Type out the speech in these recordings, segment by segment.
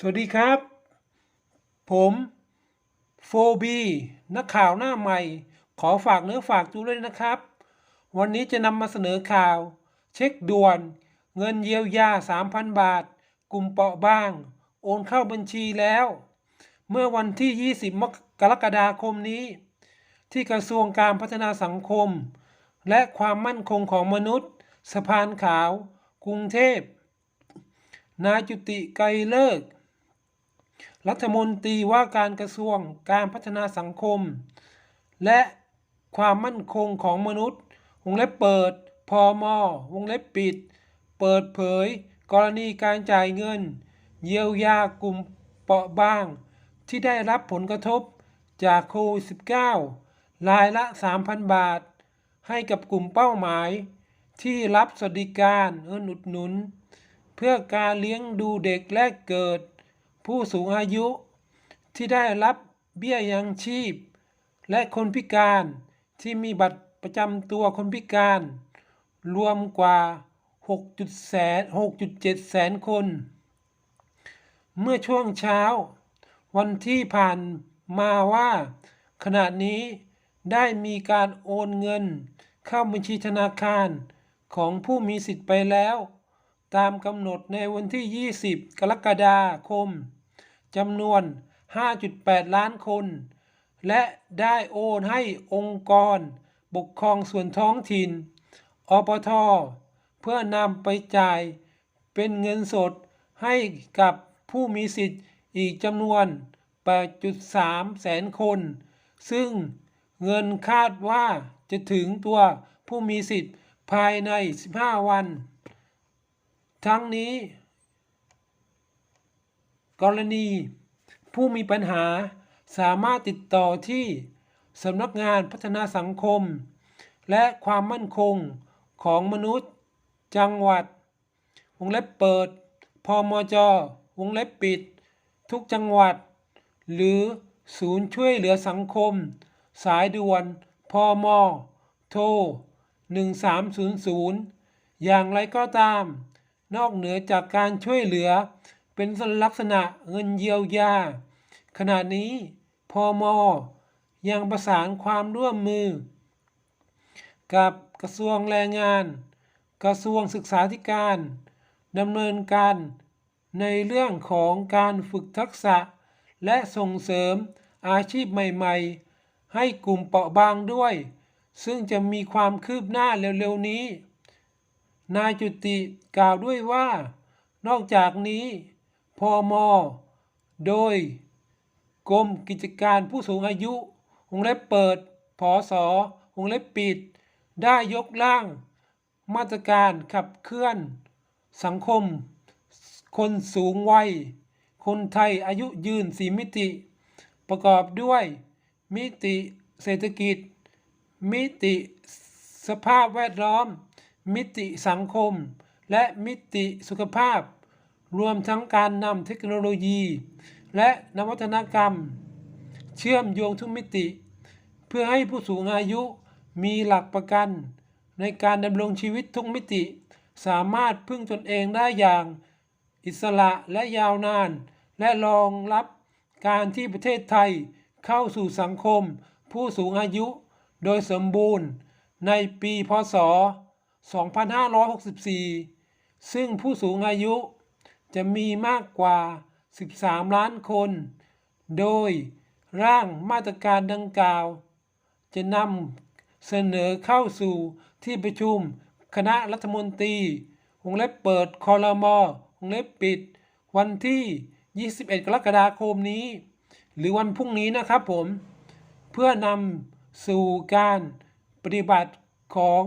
สวัสดีครับ ผมโฟบีนักข่าวหน้าใหม่ ขอฝากเนื้อฝากตัวด้วยนะครับ วันนี้จะนำมาเสนอข่าว เช็คด่วน เงินเยียวยา 3,000 บาท กลุ่มเปราะบาง โอนเข้าบัญชีแล้ว เมื่อวันที่ 20 มกรกฎาคมนี้ ที่กระทรวงการพัฒนาสังคม และความมั่นคงของมนุษย์ สะพานขาว กรุงเทพนายจุติไกรเลิก รัฐมนตรีว่าการกระทรวงการพัฒนาสังคม และความมั่นคงของมนุษย์ วงเล็บเปิด พอมอวงเล็บปิด เปิดเผย กรณีการจ่ายเงิน เยียวยากลุ่มเปราะบาง ที่ได้รับผลกระทบจากโควิด -19 รายละ 3,000 บาท ให้กับกลุ่มเป้าหมาย ที่รับสวัสดิการเงินอุดหนุน เพื่อการเลี้ยงดูเด็กแรกเกิด ผู้สูงอายุที่ได้รับเบี้ยยังชีพ และคนพิการที่มีบัตรประจำตัวคนพิการ รวมกว่า6.7แสน6.7 แสนคน เมื่อช่วงเช้า วันที่ผ่านมาว่า ขณะนี้ได้มีการโอนเงิน เข้าบัญชีธนาคารของผู้มีสิทธิ์ไปแล้ว ตามกำหนดในวันที่ 20 กรกฎาคม จำนวน 5.8 ล้านคน และได้โอนให้องค์กร ปกครองส่วนท้องถิ่น อปท เพื่อนำไปจ่ายเป็นเงินสดให้กับผู้มีสิทธิ์อีกจำนวน 8.3 แสนคน ซึ่งเงินคาดว่าจะถึงตัวผู้มีสิทธิ์ภายใน 15 วัน ทั้งนี้ กรณี ผู้มีปัญหาสามารถติดต่อที่สำนักงานพัฒนาสังคม และความมั่นคงของมนุษย์ จังหวัด วงเล็บเปิด พมจ วงเล็บปิด ทุกจังหวัด หรือศูนย์ช่วยเหลือสังคม สายด่วน พม โทร 1300 อย่างไรก็ตาม นอกเหนือจากการช่วยเหลือ เป็นลักษณะเงินเยียวยา ขณะนี้พอมยังประสานความร่วมมือ กับกระทรวงแรงงาน กระทรวงศึกษาธิการดำเนินการในเรื่องของการฝึกทักษะ และส่งเสริมอาชีพใหม่ๆ ให้กลุ่มเปราะบางด้วย ซึ่งจะมีความคืบหน้าเร็วๆนี้ นายจุติกล่าวด้วยว่า นอกจากนี้ พอมโดย กรมกิจการผู้สูงอายุ วงเล็บเปิด พศวงเล็บปิด ได้ยกร่าง มาตรการขับเคลื่อน สังคม คนสูงวัย คนไทยอายุยืนสีมิติ ประกอบด้วย มิติเศรษฐกิจ มิติสภาพแวดล้อม มิติสังคม และมิติสุขภาพ รวมทั้งการนำเทคโนโลยี และนวัตกรรม เชื่อมโยงทุกมิติ เพื่อให้ผู้สูงอายุมีหลักประกัน ในการดำรงชีวิตทุกมิติ สามารถพึ่งตนเองได้อย่าง อิสระและยาวนาน และรองรับการที่ประเทศไทยเข้าสู่สังคม ผู้สูงอายุโดยสมบูรณ์ในปีพศ 2564 ซึ่งผู้สูงอายุ จะมีมากกว่า 13 ล้านคน โดยร่างมาตรการดังกล่าว จะนำเสนอเข้าสู่ที่ประชุมคณะรัฐมนตรีวงเล็บเปิดคอรมอวงเล็บปิด วันที่ 21 กรกฎาคมนี้ หรือวันพรุ่งนี้นะครับผม เพื่อนำสู่การปฏิบัติของ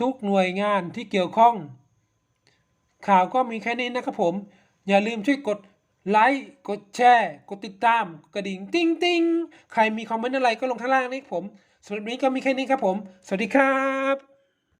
ทุกหน่วยงานที่เกี่ยวข้อง ข่าวก็มีแค่นี้นะครับผม อย่าลืมช่วยกดไลค์กดแชร์ กดติดตาม กระดิ่งติ้งติ้งใครมีคอมเมนต์อะไรก็ลงข้างล่างนี้ผมสำหรับวันนี้ก็มีแค่นี้ครับผม สวัสดีครับ